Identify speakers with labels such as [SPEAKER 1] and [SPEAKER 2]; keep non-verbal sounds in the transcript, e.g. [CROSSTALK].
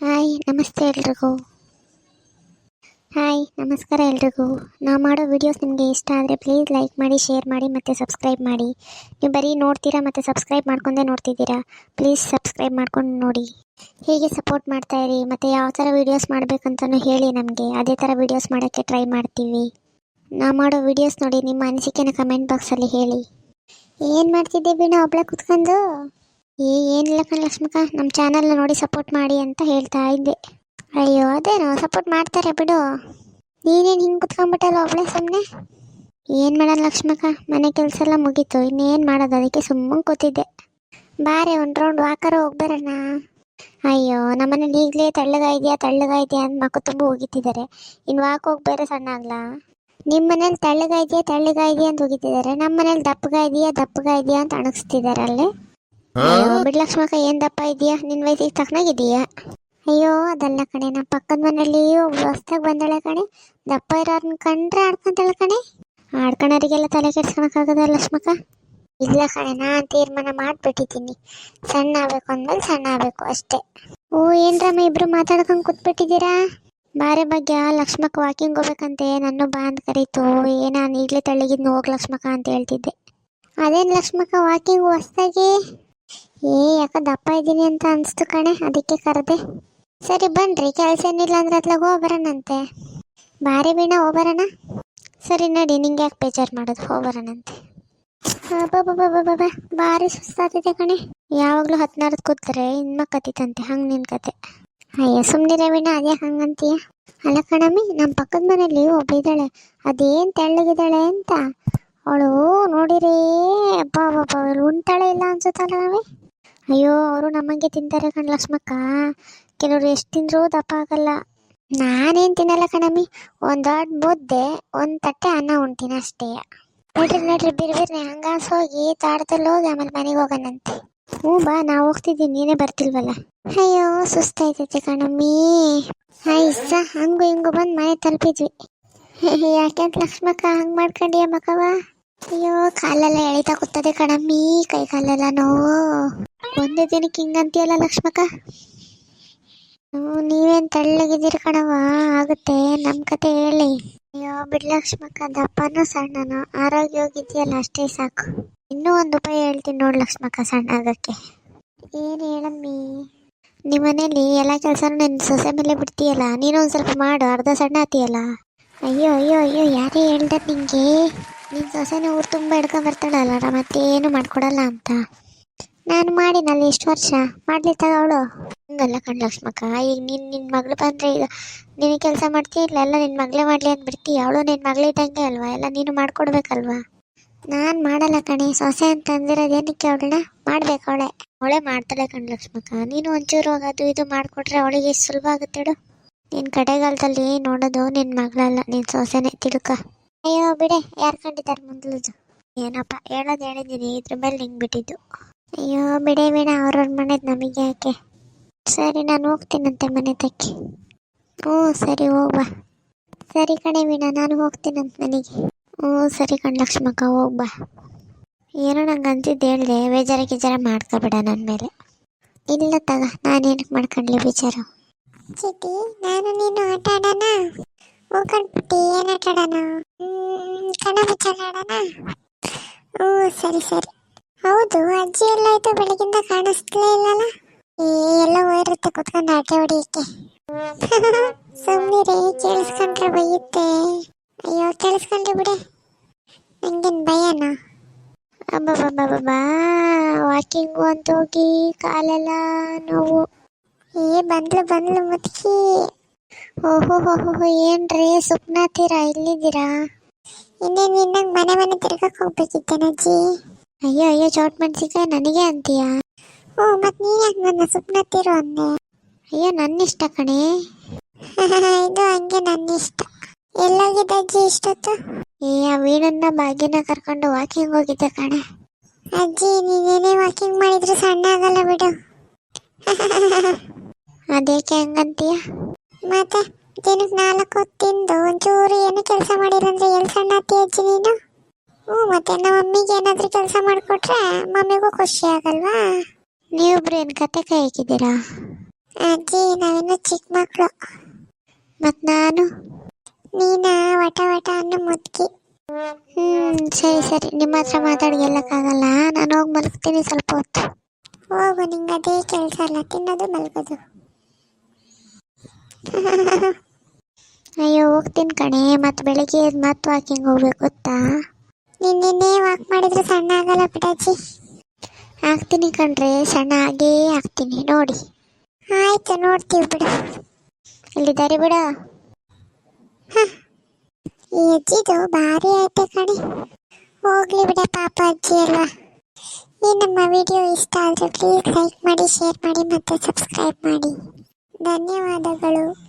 [SPEAKER 1] Hi, ನಮಸ್ತೆ ಎಲ್ರಿಗೂ. Hi, ನಮಸ್ಕಾರ ಎಲ್ರಿಗೂ. ನಾವು ಮಾಡೋ ವಿಡಿಯೋಸ್ ನಿಮಗೆ ಇಷ್ಟ ಆದರೆ ಪ್ಲೀಸ್ ಲೈಕ್ ಮಾಡಿ ಶೇರ್ ಮಾಡಿ ಮತ್ತು ಸಬ್ಸ್ಕ್ರೈಬ್ ಮಾಡಿ. ನೀವು ಬರೀ ನೋಡ್ತೀರಾ ಮತ್ತು ಸಬ್ಸ್ಕ್ರೈಬ್ ಮಾಡ್ಕೊಂಡೇ ನೋಡ್ತಿದ್ದೀರಾ? ಪ್ಲೀಸ್ ಸಬ್ಸ್ಕ್ರೈಬ್ ಮಾಡ್ಕೊಂಡು ನೋಡಿ. ಹೇಗೆ ಸಪೋರ್ಟ್ ಇರಿ. ಮತ್ತು ಯಾವ ಥರ ವೀಡಿಯೋಸ್ ಮಾಡಬೇಕಂತಲೂ ಹೇಳಿ ನಮಗೆ. ಅದೇ ಥರ ವೀಡಿಯೋಸ್ ಮಾಡೋಕ್ಕೆ ಟ್ರೈ ಮಾಡ್ತೀವಿ. ನಾವು ಮಾಡೋ ವೀಡಿಯೋಸ್ ನೋಡಿ ನಿಮ್ಮ ಅನಿಸಿಕೆನ ಕಮೆಂಟ್ ಬಾಕ್ಸಲ್ಲಿ ಹೇಳಿ. ಏನು ಮಾಡ್ತಿದ್ದೆ ಬೀಣ ಒಬ್ಳೆ ಕುತ್ಕೊಂಡು? ಏ ಏನಿಲ್ಲ ಕಣ ಲಕ್ಷ್ಮಕ್ಕ ನಮ್ಮ ಚಾನಲ್ನ ನೋಡಿ ಸಪೋರ್ಟ್ ಮಾಡಿ ಅಂತ ಹೇಳ್ತಾ ಇದ್ದೆ. ಅಯ್ಯೋ, ಅದೇನೋ ಸಪೋರ್ಟ್ ಮಾಡ್ತಾರೆ ಬಿಡು. ನೀನೇನು ಹಿಂಗೆ ಕುತ್ಕೊಂಡ್ಬಿಟ್ಟಲ್ಲ ಒಬ್ಳೆ ಸುಮ್ಮನೆ ಏನು ಮಾಡೋಣ ಲಕ್ಷ್ಮಕ್ಕ, ಮನೆ ಕೆಲಸ ಎಲ್ಲ ಮುಗೀತು, ಇನ್ನೇನು ಮಾಡೋದು? ಅದಕ್ಕೆ ಸುಮ್ಮನೆ ಕೂತಿದ್ದೆ. ಬಾರೆ, ಒಂದು ರೌಂಡ್ ವಾಕರ ಹೋಗ್ಬರೋಣ? ಅಯ್ಯೋ, ನಮ್ಮನೇಲಿ ಈಗಲೇ ತಳ್ಳಗಾಯಿದ್ಯಾ ತಳ್ಳಗಾಯಿದ್ಯಾ ಅಂತ ಮಕ್ಕಳು ತುಂಬ ಹೋಗಿತ್ತಿದ್ದಾರೆ ಇನ್ನು ವಾಕ್ ಹೋಗಿ ಬೇರೆ ಸಣ್ಣ ಆಗಲ್ಲ ನಿಮ್ಮ ಮನೇಲಿ ತಳ್ಳಗಾಯಿದ್ಯಾ ತಳ್ಳಗಾಯಿದ್ಯಾ ಅಂತ ಹೋಗಿತ್ತಿದ್ದಾರೆ ನಮ್ಮ ಮನೇಲಿ ದಪ್ಪಗಾಯಿದ್ಯಾ ದಪ್ಪಗಾಯಿದ್ಯಾ ಅಂತ ಅಣಗಿಸ್ತಿದ್ದಾರೆ ಅಲ್ಲೇ? ಅಯ್ಯೋ ಬಿಡ್ ಲಕ್ಷ್ಮಕ್ಕ ಏನ್ ದಪ್ಪ ಇದೆಯಾ ನಿನ್ ವಯಸ್ಸಿಗೆ ತಕ್ಕನಾಗಿದೀಯಾ ಅಯ್ಯೋ, ಅದಲ್ಲ ಕಣೆ ನಮ್ಮ ಪಕ್ಕದ ಮನೇಲಿ ಒಬ್ಳು ಹೊಸ್ದಾಗ್ ಬಂದಳೆ ಕಣೆ. ದಪ್ಪ ಇರೋರ್ನ ಕಂಡ್ರೆ ಆಡ್ಕೊಂತಾಳೆ ಕಣೆ. ಆಡ್ಕೊಳೋರಿಗೆಲ್ಲ ತಲೆ ಕೆಡ್ಸ್ಕೊಳಕ್ಕಾಗದ, ಲಕ್ಷ್ಮಕ್ಕ? ಇಲ್ಲ ಕಣೆ, ನಾನ್ ತೀರ್ಮಾನ ಮಾಡ್ಬಿಟ್ಟಿದ್ದೀನಿ. ಸಣ್ಣ ಆಗ್ಬೇಕು ಅಂದ್ಮೇಲೆ ಸಣ್ಣ ಆಗ್ಬೇಕು ಅಷ್ಟೇ. ಓ ಏನ್ರಮ್ಮ ಇಬ್ರು ಮಾತಾಡ್ಕೊಂಡ್ ಕೂತ್ಬಿಟ್ಟಿದ್ದೀರಾ? ಬಾರೆ ಬಗ್ಗೆ ಲಕ್ಷ್ಮಕ್ಕ ವಾಕಿಂಗ್ ಹೋಗ್ಬೇಕಂತೆ. ನನ್ನ ಬಾ ಅಂತ ಕರೀತು. ಏ ನಾನು ಈಗಲೇ ತಳ್ಳಿಗಿದ್ನು ಹೋಗ್ ಲಕ್ಷ್ಮಕ್ಕ ಅಂತ ಹೇಳ್ತಿದ್ದೆ. ಅದೇನ್ ಲಕ್ಷ್ಮಕ್ಕ ವಾಕಿಂಗ್ ಹೊಸ್ದಾಗಿ? ಏ ಯಾಕ ದಪ್ಪ ಇದ್ದೀನಿ ಅಂತ ಅನ್ಸ್ತು ಕಣೆ ಅದಕ್ಕೆ ಕರೆದೆ. ಸರಿ ಬನ್ರಿ ಕೆಲಸ ಏನಿಲ್ಲ ಅಂದ್ರೆ ಅತ್ಲಾಗ ಹೋಗ್ಬರೋಣಂತೆ ಬಾರಿ ಬೀಣ ಹೋಗ್ಬರೋಣ ಸರಿ ನಡಿ ನಿಂಗೆ ಯಾಕೆ ಬೇಜಾರು ಮಾಡೋದು? ಹೋಗ್ಬರೋಣಂತೆ ಅಬ್ಬಬ್ಬಬ್ಬಬ್ಬಬ್ಬ, ಭಾರಿ ಸುಸ್ತಾಗ್ತಿದೆ ಕಣೆ. ಯಾವಾಗಲೂ ಹತ್ನಾರದ್ ಕೂತ್ರೆ ಇನ್ಮ ಕತ್ತಿತಂತೆ ಹಂಗೆ ನಿನ್ ಕತೆ. ಅಯ್ಯ ಸುಮ್ಮನೆ ವೀಣ ಅದೇ ಹಂಗಂತೀಯ? ಅಲ್ಲ ಕಣಮ್ಮಿ ನಮ್ಮ ಪಕ್ಕದ ಮನೇಲಿ ಒಬ್ಬ ಇದ್ದಾಳೆ. ಅದೇನು ತೆಳ್ಳಗಿದ್ದಾಳೆ ಅಂತ. ಅವಳು ನೋಡಿರೇ ಅಬ್ಬಾ ಅವಳು ಉಣ್ತಾಳೆ ಇಲ್ಲ ಅನ್ಸುತ್ತಲ್ಲ ನಾವೇ? ಅಯ್ಯೋ, ಅವರು ನಮ್ಮಂಗೆ ತಿಂತಾರೆ ಕಣ್ ಲಕ್ಷ್ಮಕ್ಕ. ಕೆಲವರು ಎಷ್ಟು ತಿಂದರೂ ದಪ್ಪ ಆಗಲ್ಲ. ನಾನೇನು ತಿನ್ನಲ್ಲ ಕಣಮ್ಮಿ. ಒಂದು ದೊಡ್ಡ ಮುದ್ದೆ, ಒಂದು ತಟ್ಟೆ ಅನ್ನ ಉಣ್ತೀನಿ ಅಷ್ಟೇ. ನೋಡ್ರಿ ನೋಡ್ರಿ ಬಿರ್ ಬಿರ್ನೆ ಹೋಗಿ ತಾಡ್ದಲ್ಲಿ ಹೋಗಿ ಆಮೇಲೆ ಮನೆಗೆ ಹೋಗೋಣಂತೆ. ಹ್ಞೂ, ಬಾ ನಾ ಹೋಗ್ತಿದ್ದೀನಿ ನೀನೇ ಬರ್ತಿಲ್ವಲ್ಲ. ಅಯ್ಯೋ, ಸುಸ್ತಾಯ್ತೈತೆ ಕಣಮ್ಮಿ. ಆಯ್ಸ ಹಂಗು ಹಿಂಗು ಬಂದು ಮನೆ ತಲುಪಿದ್ವಿ. ಯಾಕೆಂತ ಲಕ್ಷ್ಮಕ್ಕ, ಹಂಗೆ ಮಾಡ್ಕೊಂಡಿಯ ಮಕವ ಅಯ್ಯೋ, ಕಾಲೆಲ್ಲ ಎಳಿತಾ ಕೂತದೆ ಕಣಮ್ಮಿ ಕೈ ಕಾಲೆಲ್ಲ ನೋವು. ಒಂದೇ ದಿನಕ್ಕೆ ಹಿಂಗಂತೀಯಲ್ಲ ಲಕ್ಷ್ಮಕ್ಕ? ನೀವೇನ್ ತೆಳ್ಳಗಿದ್ದೀರಿ ಕಣವ ಆಗುತ್ತೆ ನಮ್ಮ ಕತೆ ಹೇಳಿ. ಅಯ್ಯೋ, ಬಿಡ್ ಲಕ್ಷ್ಮಕ್ಕ, ದಪ್ಪನೂ ಸಣ್ಣನೋ ಆರೋಗ್ಯವಾಗಿದೆಯಲ್ಲ ಅಷ್ಟೇ ಸಾಕು. ಇನ್ನೂ ಒಂದು ಉಪಾಯ ಹೇಳ್ತೀನಿ ನೋಡು ಲಕ್ಷ್ಮಕ್ಕ ಸಣ್ಣ ಆಗಕ್ಕೆ ಏನು ಹೇಳಮ್ಮಿ? ನಿಮ್ಮ ಮನೇಲಿ ಎಲ್ಲ ಕೆಲಸನೂ ನಿನ್ನ ಸೊಸೆ ಮೇಲೆ ಬಿಡ್ತೀಯಲ್ಲ, ನೀನು ಒಂದು ಸ್ವಲ್ಪ ಮಾಡು, ಅರ್ಧ ಸಣ್ಣ ಆತೀಯಲ್ಲ. ಅಯ್ಯೋ ಅಯ್ಯೋ ಅಯ್ಯೋ, ಯಾರೇ ಹೇಳ್ದ ನಿಂಗೆ? ನಿನ್ನ ಸೊಸೆನ ಊರು ತುಂಬ ಹಿಡ್ಕೊಂಬರ್ತಾಳಲ್ಲ ಮತ್ತೆ ಮತ್ತೇನು ಮಾಡ್ಕೊಡಲ್ಲ ಅಂತ. ನಾನು ಮಾಡಿನಲ್ಲ ಎಷ್ಟು ವರ್ಷ. ಮಾಡ್ಲಿ ಅವಳು. ಹಂಗಲ್ಲ ಕಣ್ ಲಕ್ಷ್ಮಕ್ಕ, ಈಗ ನೀನು ನಿನ್ನ ಮಗಳು ಬಂದರೆ ಈಗ ನೀನು ಕೆಲಸ ಮಾಡ್ತೀಯ ಇಲ್ಲ? ಎಲ್ಲ ನಿನ್ನ ಮಗಳೇ ಮಾಡಲಿ ಅಂತ ಬಿಡ್ತೀಯ ಅವಳು ನಿನ್ನ ಮಗಳೇ ಇದ್ದಂಗೆ ಅಲ್ವಾ? ಎಲ್ಲ ನೀನು ಮಾಡ್ಕೊಡ್ಬೇಕಲ್ವಾ? ನಾನು ಮಾಡಲ್ಲ ಕಣೆ. ಸೊಸೆ ಅಂತ ಅಂದಿರೋದೇನಕ್ಕೆ ಅವಳನ್ನ? ಮಾಡ್ಬೇಕು ಅವಳೆ. ಅವಳೇ ಮಾಡ್ತಾಳೆ ಕಣ್ ಲಕ್ಷ್ಮಕ್ಕ. ನೀನು ಒಂಚೂರು ಅದು ಇದು ಮಾಡಿಕೊಟ್ರೆ ಅವಳಿಗೆ ಸುಲಭ ಆಗುತ್ತೆ ನಿನ್ ನಿನ್ನ ಕಡೆಗಾಲದಲ್ಲಿ ನೋಡೋದು ನಿನ್ನ ಮಗಳಲ್ಲ. ನಿನ್ನ ಸೊಸೆನೇ ತಿಳ್ಕ. ಅಯ್ಯೋ, ಬಿಡೆ, ಯಾರು ಕಂಡಿದ್ದಾರೆ ಮುಂದಲದು? ಏನಪ್ಪ, ಹೇಳೋದು ಹೇಳಿದ್ದೀನಿ ಇದ್ರ ಮೇಲೆ ನಿಂಗೆ ಬಿಟ್ಟಿದ್ದು. ಅಯ್ಯೋ, ಬಿಡೆ, ಬಿಡ, ಅವ್ರವ್ರ ಮನೆದು ನಮಗೆ ಯಾಕೆ? ಸರಿ, ನಾನು ಹೋಗ್ತೀನಂತೆ ಮನೆ ತಕ್ಕಿ. ಹ್ಞೂ, ಸರಿ ಹೋಗ್ಬಾ ಸರಿ ಕಣೆ ವೀಣ, ನಾನು ಹೋಗ್ತೀನಂತ ನನಗೆ ಹ್ಞೂ, ಸರಿ ಕಣ್ ಲಕ್ಷ್ಮಕ್ಕ ಹೋಗ್ಬಾ ಏನೋ ನಂಗೆ ಅಂತಿದ್ದು ಹೇಳಿದೆ, ಬೇಜಾರ ಗಿಜಾರ ಮಾಡ್ಕೋಬೇಡ ನನ್ನ ಮೇಲೆ. ಇಲ್ಲ ತಗ ನಾನೇನಕ್ಕೆ ಮಾಡ್ಕೊಂಡ್ಲಿ ಬೇಜಾರು ಚಿಟಿ ನಾನು ನೀನು ಆಟ ಆಡೋಣ ಹೋಗ್ಕೊಂಡ್ಬಿಟ್ಟು ಏನು ಆಟ ಆಡೋಣ ಕಣ ಸರಿ ಸರಿ. ಹೌದು, ಅಜ್ಜಿ ಎಲ್ಲ ಆಯ್ತು, ಬೆಳಗಿಂದ ಕಾಣಿಸ್ಲೇ ಇಲ್ಲಲ್ಲ? ಏ, ಎಲ್ಲ ಹೋಗಿರುತ್ತೆ, ಕುತ್ಕೊಂಡು ಆಟ ಹೊಡಿಯಕ್ಕೆ. ಸುಮ್ಮನಿರಿ ಕೇಳಿಸ್ಕೊಂಡ್ರೆ ಬೈಯುತ್ತೆ. ಅಯ್ಯೋ, ಕೇಳಿಸ್ಕೊಂಡ್ರೆ ಬಿಡಿ. ನಂಗೇನು ಭಯನಾ? ಅಬ್ಬಬ್ಬಬ್ಬಬ್ಬಾ, ವಾಕಿಂಗು ಅಂತ ಹೋಗಿ, ಕಾಲೆಲ್ಲ ನೋವು. ಏ, ಬಂದ್ಲು ಬಂದ್ಲು, ಮುತ್ಕಿ. ಓಹೋ ಹೋ ಏನ್ರಿ ಸುಪ್ನಾತೀರಾ ಇಲ್ಲಿದ್ದೀರಾ ಇನ್ನೇನು ಇನ್ನಂಗೆ ಮನೆ ಮನೆ ತಿರ್ಗಕ್ಕೆ ಹೋಗ್ಬೇಕಿತ್ತೇನಜ್ಜಿ ಅಯ್ಯೋ ಅಯ್ಯೋ ಚೌಟ್ ಮೆಣಸಿಕಾಯಿ ನನಗೆ ಅಂತೀಯ? ಓ ಮತ್ ನೀ ಯಾಕೆ ನನ್ನ ಸುಪ್ನತ್ತೀರೋ ಅಂದೆ? ಅಯ್ಯೋ ನನ್ನ ಇಷ್ಟ ಕಣೆ. [LAUGHS] ಇದು ಹಂಗೆ ನನ್ನ ಇಷ್ಟ ಎಲ್ಲೋಗಿದ್ದ ಅಜ್ಜಿ ಇಷ್ಟೊತ್ತು? ಏ ಆ ವೀಣನ್ನ ಭಾಗ್ಯನ ಕರ್ಕೊಂಡು ವಾಕಿಂಗ್ ಹೋಗಿದ್ದೆ ಕಣೆ. ಅಜ್ಜಿ ನೀನೇನೇ ವಾಕಿಂಗ್ ಮಾಡಿದ್ರು ಸಣ್ಣ ಆಗಲ್ಲ ಬಿಡು. [LAUGHS] ಅದೇಕೆ ಹಂಗಂತೀಯ? ಮತ್ತೆ ದಿನಕ್ಕೆ ನಾಲ್ಕು ಹೊತ್ತು ತಿಂದು ಒಂಚೂರು ಏನು ಕೆಲಸ ಮಾಡಿರಂದ್ರೆ ಎಲ್ಲಿ ಸಣ್ಣ ಅತ್ತಿ ಅಜ್ಜಿ ನೀನು? ಹ್ಞೂ ಮತ್ತೆ ನಮ್ಮ ಮಮ್ಮಿಗೆ ಏನಾದರೂ ಕೆಲಸ ಮಾಡಿಕೊಟ್ರೆ ಮಮ್ಮಿಗೂ ಖುಷಿ ಆಗಲ್ವಾ? ನೀವಿಬ್ರು ಏನು ಕತೆ ಕೈ ಹಾಕಿದ್ದೀರಾ ಅಜ್ಜಿ ನಾವಿನ್ನು ಚಿಕ್ಕ ಮಕ್ಕಳು. ಮತ್ತು ನಾನು? ನೀನ ವಟ ವಟ ಅನ್ನೋ ಮುದ್ಕಿ. ಹ್ಮ್ ಸರಿ ಸರಿ. ನಿಮ್ಮ ಹತ್ರ ಮಾತಾಡಿ ಗೆಲ್ಲಕ್ಕಾಗಲ್ಲ ನಾನು ಹೋಗಿ ಮಲಗ್ತೀನಿ ಸ್ವಲ್ಪ ಹೊತ್ತು. ಹೋಗು ನಿಂಗೆ ಅದೇ ಕೆಲಸ ಅಲ್ಲ. ತಿನ್ನೋದು ಮಲಗೋದು. ಅಯ್ಯೋ, ಹೋಗ್ತೀನಿ ಕಣೆ. ಮತ್ತೆ ಬೆಳಿಗ್ಗೆ ಎದ್ದು ಮತ್ತೆ ವಾಕಿಂಗ್ ಹೋಗ್ಬೇಕು, ಗೊತ್ತಾ? ನಿನ್ನೆ ವಾಕ್ ಮಾಡಿದ್ರೆ ಸಣ್ಣ ಆಗಲ್ಲ ಬಿಡಜ್ಜಿ ಆಗ್ತೀನಿ ಕಣ್ರೆ, ಸಣ್ಣ ಆಗೇ ಆಗ್ತೀನಿ ನೋಡಿ. ಆಯ್ತು, ನೋಡ್ತೀವಿ ಬಿಡು. ಇಲ್ಲಿದ್ದಾರೆ ಬಿಡ? ಈ ಅಜ್ಜಿದು ಭಾರಿ ಐತೆ ಕಣೆ. ಹೋಗ್ಲಿ ಬಿಡ ಪಾಪ ಅಜ್ಜಿ ಅಲ್ವಾ. ಈ ನಮ್ಮ ವಿಡಿಯೋ ಇಷ್ಟ ಆದರೆ ಪ್ಲೀಸ್ ಲೈಕ್ ಮಾಡಿ ಶೇರ್ ಮಾಡಿ ಮತ್ತು ಸಬ್ಸ್ಕ್ರೈಬ್ ಮಾಡಿ. ಧನ್ಯವಾದಗಳು.